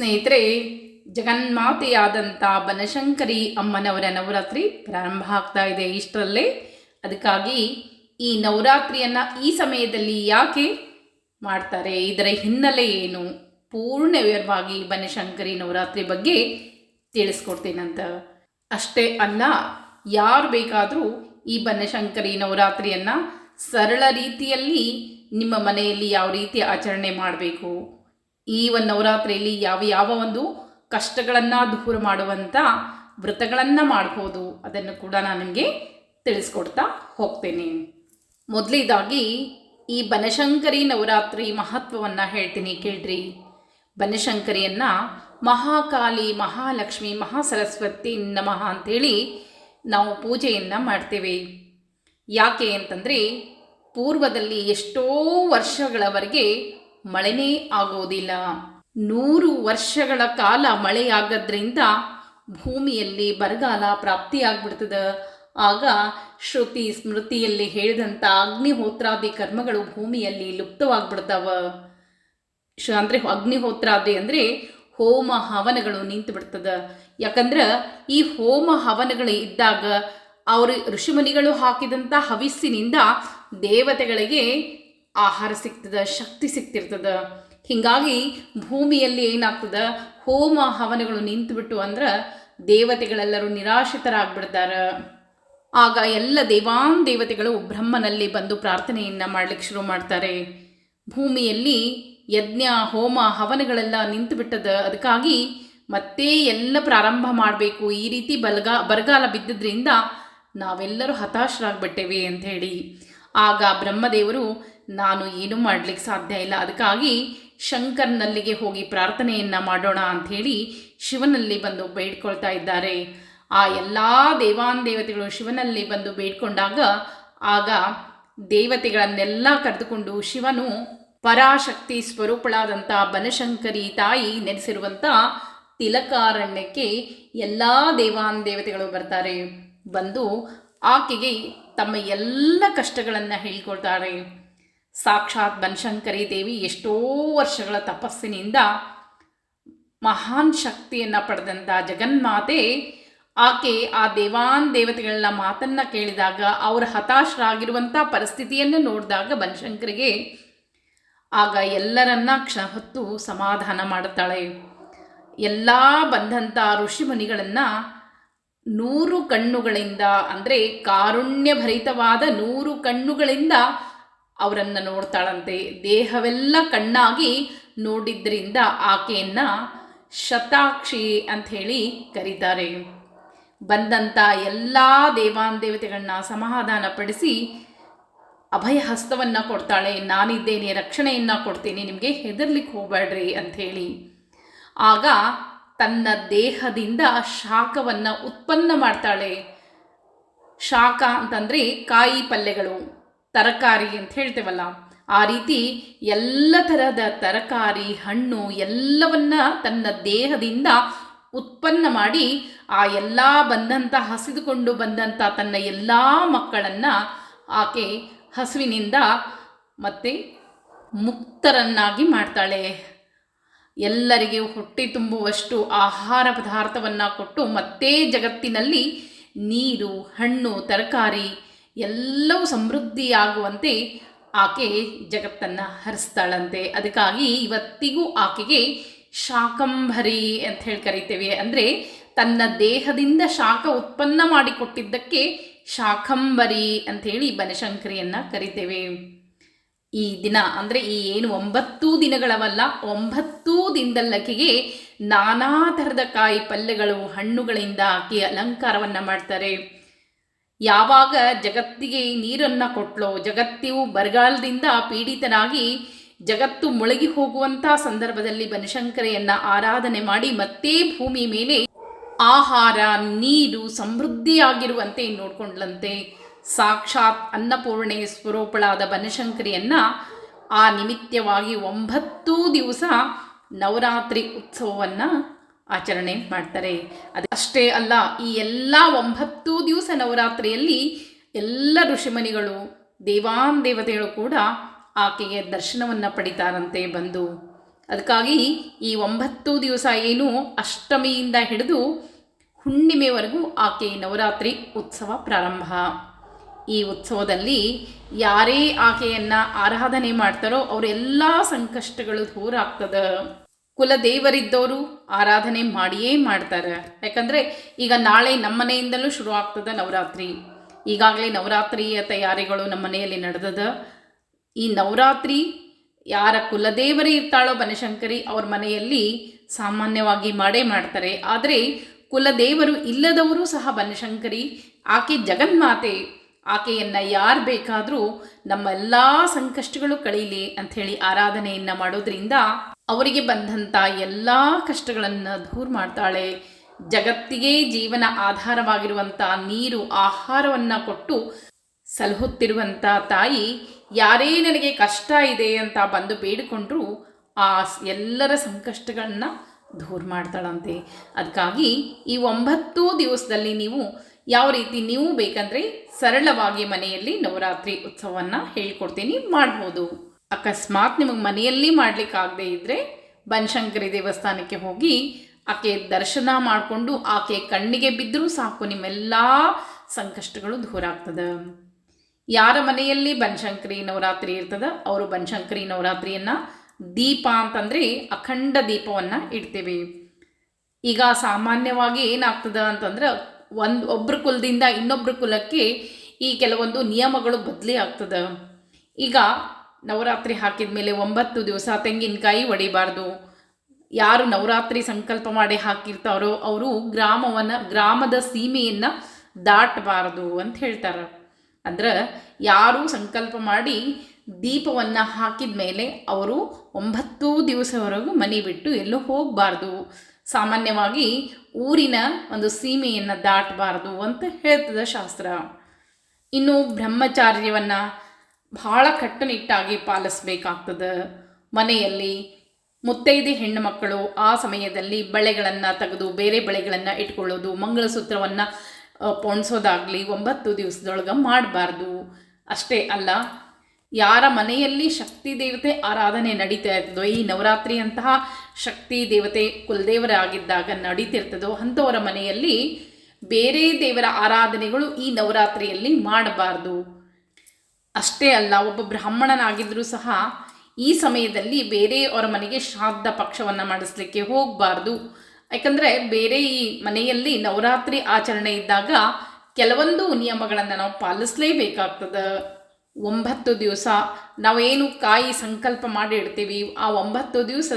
ಸ್ನೇಹಿತರೆ ಜಗನ್ಮಾತೆಯಾದಂಥ ಬನಶಂಕರಿ ಅಮ್ಮನವರ ನವರಾತ್ರಿ ಪ್ರಾರಂಭ ಆಗ್ತಾ ಇದೆ ಇಷ್ಟರಲ್ಲೇ. ಅದಕ್ಕಾಗಿ ಈ ನವರಾತ್ರಿಯನ್ನು ಈ ಸಮಯದಲ್ಲಿ ಯಾಕೆ ಮಾಡ್ತಾರೆ? ಇದರ ಹಿನ್ನೆಲೆ ಏನು? ಪೂರ್ಣ ವಿವರವಾಗಿ ಬನಶಂಕರಿ ನವರಾತ್ರಿ ಬಗ್ಗೆ ತಿಳಿಸ್ಕೊಡ್ತೀನಂತ ಅಷ್ಟೇ ಅಲ್ಲ, ಯಾರು ಬೇಕಾದರೂ ಈ ಬನಶಂಕರಿ ನವರಾತ್ರಿಯನ್ನು ಸರಳ ರೀತಿಯಲ್ಲಿ ನಿಮ್ಮ ಮನೆಯಲ್ಲಿ ಯಾವ ರೀತಿ ಆಚರಣೆ ಮಾಡಬೇಕು? ಈ ಒಂದು ನವರಾತ್ರಿಯಲ್ಲಿ ಯಾವ ಯಾವ ಒಂದು ಕಷ್ಟಗಳನ್ನು ದೂರ ಮಾಡುವಂಥ ವ್ರತಗಳನ್ನು ಮಾಡ್ಬೋದು ಅದನ್ನು ಕೂಡ ನಾನು ನಿಮಗೆ ತಿಳಿಸ್ಕೊಡ್ತಾ ಹೋಗ್ತೇನೆ. ಮೊದಲಿದಾಗಿ ಈ ಬನಶಂಕರಿ ನವರಾತ್ರಿ ಮಹತ್ವವನ್ನು ಹೇಳ್ತೀನಿ ಕೇಳ್ರಿ. ಬನಶಂಕರಿಯನ್ನು ಮಹಾಕಾಲಿ ಮಹಾಲಕ್ಷ್ಮಿ, ಮಹಾಸರಸ್ವತಿ ನಮಃ ಅಂಥೇಳಿ ನಾವು ಪೂಜೆಯನ್ನು ಮಾಡ್ತೇವೆ. ಯಾಕೆ ಅಂತಂದರೆ ಪೂರ್ವದಲ್ಲಿ ಎಷ್ಟೋ ವರ್ಷಗಳವರೆಗೆ ಮಳೆನೇ ಆಗೋದಿಲ್ಲ. ನೂರು ವರ್ಷಗಳ ಕಾಲ ಮಳೆಯಾಗದ್ರಿಂದ ಭೂಮಿಯಲ್ಲಿ ಬರಗಾಲ ಪ್ರಾಪ್ತಿಯಾಗ್ಬಿಡ್ತದೆ. ಆಗ ಶ್ರುತಿ ಸ್ಮೃತಿಯಲ್ಲಿ ಹೇಳಿದಂಥ ಅಗ್ನಿಹೋತ್ರಾದಿ ಕರ್ಮಗಳು ಭೂಮಿಯಲ್ಲಿ ಲುಪ್ತವಾಗ್ಬಿಡ್ತಾವ. ಶ, ಅಂದರೆ ಅಗ್ನಿಹೋತ್ರಾದಿ ಅಂದರೆ ಹೋಮ ಹವನಗಳು ನಿಂತು ಬಿಡ್ತದ ಯಾಕಂದ್ರೆ ಈ ಹೋಮ ಹವನಗಳು ಇದ್ದಾಗ ಅವರು ಋಷಿಮುನಿಗಳು ಹಾಕಿದಂಥ ಹವಿಸ್ಸಿನಿಂದ ದೇವತೆಗಳಿಗೆ ಆಹಾರ ಸಿಗ್ತದ, ಶಕ್ತಿ ಸಿಗ್ತಿರ್ತದ. ಹೀಗಾಗಿ ಭೂಮಿಯಲ್ಲಿ ಏನಾಗ್ತದ? ಹೋಮ ಹವನಗಳು ನಿಂತುಬಿಟ್ಟು ಅಂದ್ರೆ ದೇವತೆಗಳೆಲ್ಲರೂ ನಿರಾಶ್ರಿತರಾಗ್ಬಿಡ್ತಾರ. ಆಗ ಎಲ್ಲ ದೇವಾನ್ ದೇವತೆಗಳು ಬ್ರಹ್ಮನಲ್ಲಿ ಬಂದು ಪ್ರಾರ್ಥನೆಯನ್ನು ಮಾಡ್ಲಿಕ್ಕೆ ಶುರು ಮಾಡ್ತಾರೆ. ಭೂಮಿಯಲ್ಲಿ ಯಜ್ಞ, ಹೋಮ, ಹವನಗಳೆಲ್ಲ ನಿಂತು ಬಿಟ್ಟದ ಅದಕ್ಕಾಗಿ ಮತ್ತೆ ಎಲ್ಲ ಪ್ರಾರಂಭ ಮಾಡಬೇಕು. ಈ ರೀತಿ ಬಲ್ಗ, ಬರಗಾಲ ಬಿದ್ದಿದ್ರಿಂದ ನಾವೆಲ್ಲರೂ ಹತಾಶರಾಗ್ಬಿಟ್ಟೇವೆ ಅಂತ ಹೇಳಿ ಆಗ ಬ್ರಹ್ಮದೇವರು ನಾನು ಏನೂ ಮಾಡಲಿಕ್ಕೆ ಸಾಧ್ಯ ಇಲ್ಲ. ಅದಕ್ಕಾಗಿ ಶಂಕರ್ನಲ್ಲಿಗೆ ಹೋಗಿ ಪ್ರಾರ್ಥನೆಯನ್ನು ಮಾಡೋಣ ಅಂಥೇಳಿ ಶಿವನಲ್ಲಿ ಬಂದು ಬೇಡ್ಕೊಳ್ತಾ ಇದ್ದಾರೆ. ಆ ಎಲ್ಲ ದೇವಾನ್ ದೇವತೆಗಳು ಶಿವನಲ್ಲಿ ಬಂದು ಬೇಡ್ಕೊಂಡಾಗ ಆಗ ದೇವತೆಗಳನ್ನೆಲ್ಲ ಕರೆದುಕೊಂಡು ಶಿವನು ಪರಾಶಕ್ತಿ ಸ್ವರೂಪಳಾದಂಥ ಬನಶಂಕರಿ ತಾಯಿ ನೆಲೆಸಿರುವಂಥ ತಿಲಕಾರಣ್ಯಕ್ಕೆ ಎಲ್ಲ ದೇವಾನ್ ದೇವತೆಗಳು ಬರ್ತಾರೆ. ಬಂದು ಆಕೆಗೆ ತಮ್ಮ ಎಲ್ಲ ಕಷ್ಟಗಳನ್ನು ಹೇಳ್ಕೊಳ್ತಾರೆ. ಸಾಕ್ಷಾತ್ ಬನಶಂಕರಿ ದೇವಿ ಎಷ್ಟೋ ವರ್ಷಗಳ ತಪಸ್ಸಿನಿಂದ ಮಹಾನ್ ಶಕ್ತಿಯನ್ನು ಪಡೆದಂಥ ಜಗನ್ಮಾತೆ, ಆಕೆ ಆ ದೇವಾನ್ ದೇವತೆಗಳ ಮಾತನ್ನು ಕೇಳಿದಾಗ ಅವರ ಹತಾಶರಾಗಿರುವಂಥ ಪರಿಸ್ಥಿತಿಯನ್ನು ನೋಡಿದಾಗ ಬನಶಂಕರಿಗೆ ಆಗ ಎಲ್ಲರನ್ನ ಕ್ಷಣ ಹೊತ್ತು ಸಮಾಧಾನ ಮಾಡುತ್ತಾಳೆ ಎಲ್ಲ ಬಂದಂಥ ಋಷಿಮುನಿಗಳನ್ನು ನೂರು ಕಣ್ಣುಗಳಿಂದ, ಅಂದರೆ ಕಾರುಣ್ಯಭರಿತವಾದ ನೂರು ಕಣ್ಣುಗಳಿಂದ ಅವರನ್ನು ನೋಡ್ತಾಳಂತೆ. ದೇಹವೆಲ್ಲ ಕಣ್ಣಾಗಿ ನೋಡಿದ್ರಿಂದ ಆಕೆಯನ್ನು ಶತಾಕ್ಷಿ ಅಂತ ಹೇಳಿ ಕರೀತಾರೆ. ಬಂದಂಥ ಎಲ್ಲ ದೇವಾನ್ ದೇವತೆಗಳನ್ನ ಸಮಾಧಾನಪಡಿಸಿ ಅಭಯ ಹಸ್ತವನ್ನು ಕೊಡ್ತಾಳೆ. ನಾನಿದ್ದೇನೆ, ರಕ್ಷಣೆಯನ್ನು ಕೊಡ್ತೀನಿ, ನಿಮಗೆ ಹೆದರ್ಲಿಕ್ಕೆ ಹೋಗಬೇಡ್ರಿ ಅಂಥೇಳಿ ಆಗ ತನ್ನ ದೇಹದಿಂದ ಶಾಖವನ್ನು ಉತ್ಪನ್ನ ಮಾಡ್ತಾಳೆ. ಶಾಖ ಅಂತಂದರೆ ಕಾಯಿ ಪಲ್ಯಗಳು. ತರಕಾರಿ ಅಂತ ಹೇಳ್ತೇವಲ್ಲ, ಆ ರೀತಿ ಎಲ್ಲ ತರಹದ ತರಕಾರಿ, ಹಣ್ಣು ಎಲ್ಲವನ್ನ ತನ್ನ ದೇಹದಿಂದ ಉತ್ಪನ್ನ ಮಾಡಿ ಆ ಎಲ್ಲ ಬಂದಂಥ ಹಸಿದುಕೊಂಡು ಬಂದಂಥ ತನ್ನ ಎಲ್ಲ ಮಕ್ಕಳನ್ನು ಆಕೆ ಹಸುವಿನಿಂದ ಮತ್ತೆ ಮುಕ್ತರನ್ನಾಗಿ ಮಾಡ್ತಾಳೆ. ಎಲ್ಲರಿಗೆ ಹೊಟ್ಟೆ ತುಂಬುವಷ್ಟು ಆಹಾರ ಪದಾರ್ಥವನ್ನು ಕೊಟ್ಟು ಮತ್ತೆ ಜಗತ್ತಿನಲ್ಲಿ ನೀರು, ಹಣ್ಣು, ತರಕಾರಿ ಎಲ್ಲವೂ ಸಮೃದ್ಧಿಯಾಗುವಂತೆ ಆಕೆ ಜಗತ್ತನ್ನು ಹರಿಸ್ತಾಳಂತೆ. ಅದಕ್ಕಾಗಿ ಇವತ್ತಿಗೂ ಆಕೆಗೆ ಶಾಕಂಭರಿ ಅಂತ ಹೇಳಿ ಕರಿತೇವೆ. ಅಂದರೆ ತನ್ನ ದೇಹದಿಂದ ಶಾಖ ಉತ್ಪನ್ನ ಮಾಡಿಕೊಟ್ಟಿದ್ದಕ್ಕೆ ಶಾಕಂಬರಿ ಅಂಥೇಳಿ ಬನಶಂಕರಿಯನ್ನು ಕರಿತೇವೆ. ಈ ದಿನ, ಅಂದರೆ ಈ ಏನು ಒಂಬತ್ತು ದಿನಗಳವಲ್ಲ, ಒಂಬತ್ತು ದಿನದಲ್ಲಕೆಗೆ ನಾನಾ ಥರದ ಕಾಯಿ ಪಲ್ಯಗಳು ಹಣ್ಣುಗಳಿಂದ ಆಕೆ ಅಲಂಕಾರವನ್ನು ಮಾಡ್ತಾರೆ. ಯಾವಾಗ ಜಗತ್ತಿಗೆ ನೀರನ್ನು ಕೊಟ್ಲೋ, ಜಗತ್ತಿಯು ಬರಗಾಲದಿಂದ ಪೀಡಿತನಾಗಿ ಜಗತ್ತು ಮುಳುಗಿ ಹೋಗುವಂಥ ಸಂದರ್ಭದಲ್ಲಿ ಬನಶಂಕರೆಯನ್ನು ಆರಾಧನೆ ಮಾಡಿ ಮತ್ತೆ ಭೂಮಿ ಮೇಲೆ ಆಹಾರ, ನೀರು ಸಮೃದ್ಧಿಯಾಗಿರುವಂತೆ ನೋಡ್ಕೊಂಡ್ಲಂತೆ. ಸಾಕ್ಷಾತ್ ಅನ್ನಪೂರ್ಣೆ ಸ್ವರೂಪಳಾದ ಬನಶಂಕರಿಯನ್ನು ಆ ನಿಮಿತ್ತವಾಗಿ ಒಂಬತ್ತು ದಿವಸ ನವರಾತ್ರಿ ಉತ್ಸವವನ್ನು ಆಚರಣೆ ಮಾಡ್ತಾರೆ. ಅದು ಅಷ್ಟೇ ಅಲ್ಲ, ಈ ಎಲ್ಲ ಒಂಬತ್ತು ದಿವಸ ನವರಾತ್ರಿಯಲ್ಲಿ ಎಲ್ಲ ಋಷಿಮನಿಗಳು, ದೇವಾನ್ ದೇವತೆಗಳು ಕೂಡ ಆಕೆಗೆ ದರ್ಶನವನ್ನು ಪಡಿತಾರಂತೆ ಬಂದು. ಅದಕ್ಕಾಗಿ ಈ ಒಂಬತ್ತು ದಿವಸ ಏನು ಅಷ್ಟಮಿಯಿಂದ ಹಿಡಿದು ಹುಣ್ಣಿಮೆವರೆಗೂ ಆಕೆ ನವರಾತ್ರಿ ಉತ್ಸವ ಪ್ರಾರಂಭ. ಈ ಉತ್ಸವದಲ್ಲಿ ಯಾರೇ ಆಕೆಯನ್ನು ಆರಾಧನೆ ಮಾಡ್ತಾರೋ ಅವರೆಲ್ಲ ಸಂಕಷ್ಟಗಳು ದೂರ ಆಗ್ತದೆ. ಕುಲದೇವರಿದ್ದವರು ಆರಾಧನೆ ಮಾಡಿಯೇ ಮಾಡ್ತಾರೆ. ಯಾಕಂದರೆ ಈಗ ನಾಳೆ ನಮ್ಮ ಮನೆಯಿಂದಲೂ ಶುರು ಆಗ್ತದೆ ನವರಾತ್ರಿ. ಈಗಾಗಲೇ ನವರಾತ್ರಿಯ ತಯಾರಿಗಳು ನಮ್ಮ ಮನೆಯಲ್ಲಿ ನಡೆದದ. ಈ ನವರಾತ್ರಿ ಯಾರ ಕುಲದೇವರೇ ಇರ್ತಾಳೋ ಬನಶಂಕರಿ ಅವ್ರ ಮನೆಯಲ್ಲಿ ಸಾಮಾನ್ಯವಾಗಿ ಮಾಡೇ ಮಾಡ್ತಾರೆ. ಆದರೆ ಕುಲದೇವರು ಇಲ್ಲದವರು ಸಹ ಬನಶಂಕರಿ, ಆಕೆ ಜಗನ್ಮಾತೆ ಆಕೆಯನ್ನು ಯಾರು ಬೇಕಾದರೂ ನಮ್ಮೆಲ್ಲ ಸಂಕಷ್ಟಗಳು ಕಳೀಲಿ ಅಂಥೇಳಿ ಆರಾಧನೆಯನ್ನು ಮಾಡೋದ್ರಿಂದ ಅವರಿಗೆ ಬಂದಂಥ ಎಲ್ಲ ಕಷ್ಟಗಳನ್ನು ದೂರ ಮಾಡ್ತಾಳೆ. ಜಗತ್ತಿಗೆ ಜೀವನ ಆಧಾರವಾಗಿರುವಂಥ ನೀರು, ಆಹಾರವನ್ನು ಕೊಟ್ಟು ಸಲಹುತ್ತಿರುವಂಥ ತಾಯಿ ಯಾರೇ ನನಗೆ ಕಷ್ಟ ಇದೆ ಅಂತ ಬಂದು ಬೇಡಿಕೊಂಡ್ರು ಆ ಎಲ್ಲರ ಸಂಕಷ್ಟಗಳನ್ನ ದೂರ ಮಾಡ್ತಾಳಂತೆ. ಅದಕ್ಕಾಗಿ ಈ ಒಂಬತ್ತು ದಿವಸದಲ್ಲಿ ನೀವು ಯಾವ ರೀತಿ ನೀವು ಬೇಕಂದರೆ ಸರಳವಾಗಿ ಮನೆಯಲ್ಲಿ ನವರಾತ್ರಿ ಉತ್ಸವವನ್ನು ಹೇಳ್ಕೊಡ್ತೀನಿ ಮಾಡ್ಬೋದು. ಅಕಸ್ಮಾತ್ ನಿಮಗೆ ಮನೆಯಲ್ಲಿ ಮಾಡಲಿಕ್ಕಾಗದೇ ಇದ್ದರೆ ಬನಶಂಕರಿ ದೇವಸ್ಥಾನಕ್ಕೆ ಹೋಗಿ ಆಕೆ ದರ್ಶನ ಮಾಡಿಕೊಂಡು ಆಕೆ ಕಣ್ಣಿಗೆ ಬಿದ್ದರೂ ಸಾಕು ನಿಮ್ಮೆಲ್ಲ ಸಂಕಷ್ಟಗಳು ದೂರ ಆಗ್ತದೆ. ಯಾರ ಮನೆಯಲ್ಲಿ ಬನಶಂಕರಿ ನವರಾತ್ರಿ ಇರ್ತದ ಅವರು ಬನಶಂಕರಿ ನವರಾತ್ರಿಯನ್ನು ದೀಪ ಅಂತಂದರೆ ಅಖಂಡ ದೀಪವನ್ನು ಇಡ್ತೇವೆ. ಈಗ ಸಾಮಾನ್ಯವಾಗಿ ಏನಾಗ್ತದ ಅಂತಂದ್ರೆ ಒಂದು ಒಬ್ಬರ ಕುಲದಿಂದ ಇನ್ನೊಬ್ಬರ ಕುಲಕ್ಕೆ ಈ ಕೆಲವೊಂದು ನಿಯಮಗಳು ಬದಲಿ ಆಗ್ತದೆ. ಈಗ ನವರಾತ್ರಿ ಹಾಕಿದ ಮೇಲೆ ಒಂಬತ್ತು ದಿವಸ ತೆಂಗಿನಕಾಯಿ ಒಡಿಬಾರ್ದು. ಯಾರು ನವರಾತ್ರಿ ಸಂಕಲ್ಪ ಮಾಡಿ ಹಾಕಿರ್ತಾರೋ ಅವರು ಗ್ರಾಮವನ್ನು, ಗ್ರಾಮದ ಸೀಮೆಯನ್ನು ದಾಟಬಾರದು ಅಂತ ಹೇಳ್ತಾರೆ. ಅಂದ್ರೆ ಯಾರು ಸಂಕಲ್ಪ ಮಾಡಿ ದೀಪವನ್ನು ಹಾಕಿದ ಮೇಲೆ ಅವರು ಒಂಬತ್ತು ದಿವಸವರೆಗೂ ಮನೆ ಬಿಟ್ಟು ಎಲ್ಲೂ ಹೋಗಬಾರ್ದು. ಸಾಮಾನ್ಯವಾಗಿ ಊರಿನ ಒಂದು ಸೀಮೆಯನ್ನು ದಾಟಬಾರದು ಅಂತ ಹೇಳ್ತದೆ ಶಾಸ್ತ್ರ. ಇನ್ನು ಬ್ರಹ್ಮಚಾರ್ಯವನ್ನು ಬಹಳ ಕಟ್ಟುನಿಟ್ಟಾಗಿ ಪಾಲಿಸಬೇಕಾಗ್ತದೆ. ಮನೆಯಲ್ಲಿ ಮುತ್ತೈದೆ ಹೆಣ್ಣು ಮಕ್ಕಳು ಆ ಸಮಯದಲ್ಲಿ ಬಳೆಗಳನ್ನು ತೆಗೆದು ಬೇರೆ ಬಳೆಗಳನ್ನು ಇಟ್ಕೊಳ್ಳೋದು, ಮಂಗಳಸೂತ್ರವನ್ನು ಪೋಣಿಸೋದಾಗಲಿ ಒಂಬತ್ತು ದಿವಸದೊಳಗೆ ಮಾಡಬಾರ್ದು. ಅಷ್ಟೇ ಅಲ್ಲ, ಯಾರ ಮನೆಯಲ್ಲಿ ಶಕ್ತಿ ದೇವತೆ ಆರಾಧನೆ ನಡೀತಾ ಇರ್ತದೋ, ಈ ನವರಾತ್ರಿ ಅಂತಹ ಶಕ್ತಿ ದೇವತೆ ಕುಲದೇವರಾಗಿದ್ದಾಗ ನಡೀತಿರ್ತದೋ ಅಂಥವರ ಮನೆಯಲ್ಲಿ ಬೇರೆ ದೇವರ ಆರಾಧನೆಗಳು ಈ ನವರಾತ್ರಿಯಲ್ಲಿ ಮಾಡಬಾರ್ದು. ಅಷ್ಟೇ ಅಲ್ಲ, ಒಬ್ಬ ಬ್ರಾಹ್ಮಣನಾಗಿದ್ದರೂ ಸಹ ಈ ಸಮಯದಲ್ಲಿ ಬೇರೆಯವರ ಮನೆಗೆ ಶ್ರಾದ್ದ ಪಕ್ಷವನ್ನು ಮಾಡಿಸ್ಲಿಕ್ಕೆ ಹೋಗಬಾರ್ದು. ಯಾಕಂದರೆ ಬೇರೆ ಈ ಮನೆಯಲ್ಲಿ ನವರಾತ್ರಿ ಆಚರಣೆ ಇದ್ದಾಗ ಕೆಲವೊಂದು ನಿಯಮಗಳನ್ನು ನಾವು ಪಾಲಿಸಲೇಬೇಕಾಗ್ತದೆ. ಒಂಬತ್ತು ದಿವಸ ನಾವೇನು ಕಾಯಿ ಸಂಕಲ್ಪ ಮಾಡಿ ಇಡ್ತೀವಿ, ಆ ಒಂಬತ್ತು ದಿವಸ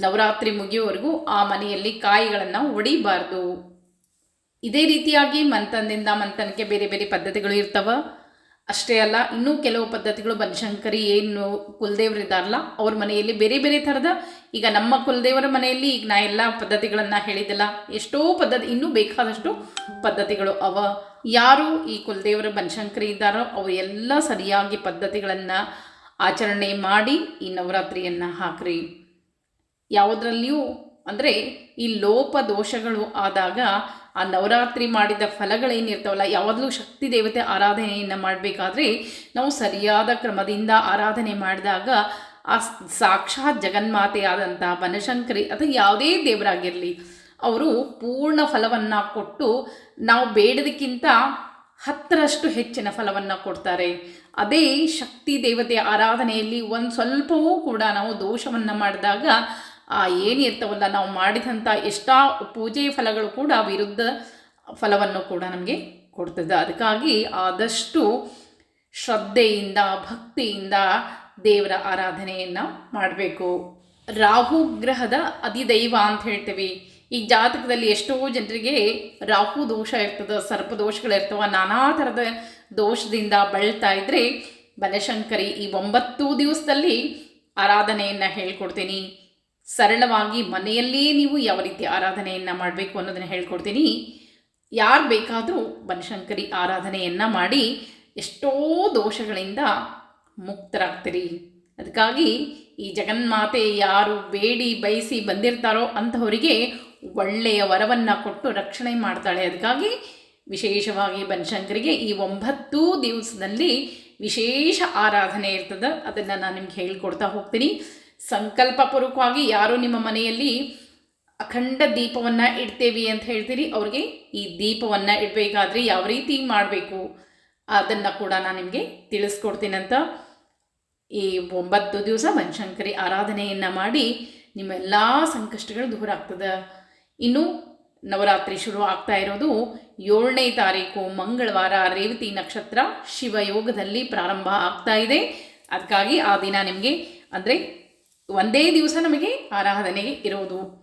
ನವರಾತ್ರಿ ಮುಗಿಯುವವರೆಗೂ ಆ ಮನೆಯಲ್ಲಿ ಕಾಯಿಗಳನ್ನು ಒಡಿಬಾರ್ದು ಇದೇ ರೀತಿಯಾಗಿ ಮಂಥನದಿಂದ ಮಂಥನಕ್ಕೆ ಬೇರೆ ಬೇರೆ ಪದ್ಧತಿಗಳು ಇರ್ತವ. ಅಷ್ಟೇ ಅಲ್ಲ, ಇನ್ನೂ ಕೆಲವು ಪದ್ಧತಿಗಳು ಬನಶಂಕರಿ ಏನು ಕುಲದೇವರಿದ್ದಾರಲ್ಲ, ಅವ್ರ ಮನೆಯಲ್ಲಿ ಬೇರೆ ಬೇರೆ ಥರದ, ಈಗ ನಮ್ಮ ಕುಲದೇವರ ಮನೆಯಲ್ಲಿ ಈಗ ನಾ ಎಲ್ಲ ಪದ್ಧತಿಗಳನ್ನು ಹೇಳಿದೆಲ್ಲ ಎಷ್ಟೋ ಪದ್ಧತಿ, ಇನ್ನೂ ಬೇಕಾದಷ್ಟು ಪದ್ಧತಿಗಳು ಅವ. ಯಾರು ಈ ಕುಲದೇವರ ಬನಶಂಕರಿ ಇದ್ದಾರೋ, ಅವು ಎಲ್ಲ ಸರಿಯಾಗಿ ಪದ್ಧತಿಗಳನ್ನು ಆಚರಣೆ ಮಾಡಿ ಈ ನವರಾತ್ರಿಯನ್ನು ಹಾಕ್ರಿ. ಯಾವುದರಲ್ಲಿಯೂ, ಅಂದರೆ ಈ ಲೋಪ ದೋಷಗಳು ಆದಾಗ ಆ ನವರಾತ್ರಿ ಮಾಡಿದ ಫಲಗಳೇನಿರ್ತಾವಲ್ಲ, ಯಾವಾಗಲೂ ಶಕ್ತಿ ದೇವತೆ ಆರಾಧನೆಯನ್ನು ಮಾಡಬೇಕಾದ್ರೆ ನಾವು ಸರಿಯಾದ ಕ್ರಮದಿಂದ ಆರಾಧನೆ ಮಾಡಿದಾಗ ಆ ಸಾಕ್ಷಾತ್ ಜಗನ್ಮಾತೆಯಾದಂಥ ಬನಶಂಕರಿ ಅಥವಾ ಯಾವುದೇ ದೇವರಾಗಿರಲಿ, ಅವರು ಪೂರ್ಣ ಫಲವನ್ನು ಕೊಟ್ಟು ನಾವು ಬೇಡದಕ್ಕಿಂತ ಹತ್ತರಷ್ಟು ಹೆಚ್ಚಿನ ಫಲವನ್ನು ಕೊಡ್ತಾರೆ. ಅದೇ ಶಕ್ತಿ ದೇವತೆಯ ಆರಾಧನೆಯಲ್ಲಿ ಒಂದು ಸ್ವಲ್ಪವೂ ಕೂಡ ನಾವು ದೋಷವನ್ನು ಮಾಡಿದಾಗ ಆ ಏನಿರ್ತವಲ್ಲ ನಾವು ಮಾಡಿದಂಥ ಎಷ್ಟಾ ಪೂಜೆ ಫಲಗಳು ಕೂಡ ವಿರುದ್ಧ ಫಲವನ್ನು ಕೂಡ ನಮಗೆ ಕೊಡ್ತದೆ. ಅದಕ್ಕಾಗಿ ಆದಷ್ಟು ಶ್ರದ್ಧೆಯಿಂದ, ಭಕ್ತಿಯಿಂದ ದೇವರ ಆರಾಧನೆಯನ್ನು ಮಾಡಬೇಕು. ರಾಹು ಗ್ರಹದ ಅಧಿದೈವ ಅಂತ ಹೇಳ್ತೀವಿ. ಈ ಜಾತಕದಲ್ಲಿ ಎಷ್ಟೋ ಜನರಿಗೆ ರಾಹು ದೋಷ ಇರ್ತದೆ, ಸರ್ಪ ದೋಷಗಳಿರ್ತವೆ ನಾನಾ ಥರದ ದೋಷದಿಂದ ಬಳಲ್ತಾ ಇದ್ದರೆ ಬನಶಂಕರಿ ಈ ಒಂಬತ್ತು ದಿವಸದಲ್ಲಿ ಆರಾಧನೆಯನ್ನು ಹೇಳ್ಕೊಡ್ತೀನಿ. ಸರಳವಾಗಿ ಮನೆಯಲ್ಲೇ ನೀವು ಯಾವ ರೀತಿ ಆರಾಧನೆಯನ್ನು ಮಾಡಬೇಕು ಅನ್ನೋದನ್ನು ಹೇಳ್ಕೊಡ್ತೀನಿ. ಯಾರು ಬೇಕಾದರೂ ಬನಶಂಕರಿ ಆರಾಧನೆಯನ್ನು ಮಾಡಿ ಎಷ್ಟೋ ದೋಷಗಳಿಂದ ಮುಕ್ತರಾಗ್ತೀರಿ. ಅದಕ್ಕಾಗಿ ಈ ಜಗನ್ಮಾತೆ ಯಾರು ಬೇಡಿ ಬಯಸಿ ಬಂದಿರ್ತಾರೋ ಅಂಥವರಿಗೆ ಒಳ್ಳೆಯ ವರವನ್ನು ಕೊಟ್ಟು ರಕ್ಷಣೆ ಮಾಡ್ತಾಳೆ. ಅದಕ್ಕಾಗಿ ವಿಶೇಷವಾಗಿ ಬನಶಂಕರಿಗೆ ಈ ಒಂಬತ್ತು ದಿವಸದಲ್ಲಿ ವಿಶೇಷ ಆರಾಧನೆ ಇರ್ತದೆ. ಅದನ್ನು ನಾನು ನಿಮ್ಗೆ ಹೇಳ್ಕೊಡ್ತಾ ಹೋಗ್ತೀನಿ. ಸಂಕಲ್ಪಪೂರ್ವಕವಾಗಿ ಯಾರು ನಿಮ್ಮ ಮನೆಯಲ್ಲಿ ಅಖಂಡ ದೀಪವನ್ನು ಇಡ್ತೇವೆ ಅಂತ ಹೇಳ್ತೀರಿ? ಅವ್ರಿಗೆ ಈ ದೀಪವನ್ನು ಇಡಬೇಕಾದ್ರೆ ಯಾವ ರೀತಿ ಮಾಡಬೇಕು? ಅದನ್ನು ಕೂಡ ನಾನು ನಿಮಗೆ ತಿಳಿಸ್ಕೊಡ್ತೀನಂತ ಈ ಒಂಬತ್ತು ದಿವಸ ಬನಶಂಕರಿ ಆರಾಧನೆಯನ್ನು ಮಾಡಿ ನಿಮ್ಮೆಲ್ಲ ಸಂಕಷ್ಟಗಳು ದೂರ ಆಗ್ತದೆ. ಇನ್ನು ನವರಾತ್ರಿ ಶುರು ಆಗ್ತಾ ಇರೋದು ಏಳನೇ ತಾರೀಕು, ಮಂಗಳವಾರ, ರೇವತಿ ನಕ್ಷತ್ರ ಶಿವಯೋಗದಲ್ಲಿ ಪ್ರಾರಂಭ ಆಗ್ತಾ ಇದೆ. ಅದಕ್ಕಾಗಿ ಆ ದಿನ ನಿಮಗೆ ಅಂದರೆ ಒಂದೇ ದಿವಸ ನಮಗೆ ಆರಾಧನೆಗೆ ಇರೋದು.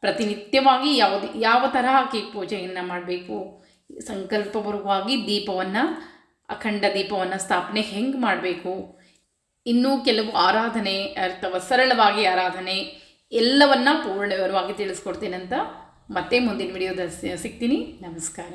ಪ್ರತಿನಿತ್ಯವಾಗಿ ಯಾವುದು, ಯಾವ ತರಹಕ್ಕೆ ಪೂಜೆಯನ್ನು ಮಾಡಬೇಕು? ಸಂಕಲ್ಪಪೂರ್ವವಾಗಿ ದೀಪವನ್ನು, ಅಖಂಡ ದೀಪವನ್ನು ಸ್ಥಾಪನೆ ಹೆಂಗೆ ಮಾಡಬೇಕು? ಇನ್ನೂ ಕೆಲವು ಆರಾಧನೆ, ಅಥವಾ ಸರಳವಾಗಿ ಆರಾಧನೆ ಎಲ್ಲವನ್ನ ಪೂರ್ಣ ವಿವರವಾಗಿ ತಿಳಿಸ್ಕೊಡ್ತೀನಂತ ಮತ್ತೆ ಮುಂದಿನ ವಿಡಿಯೋದಲ್ಲಿ ಸಿಗ್ತೀನಿ. ನಮಸ್ಕಾರ.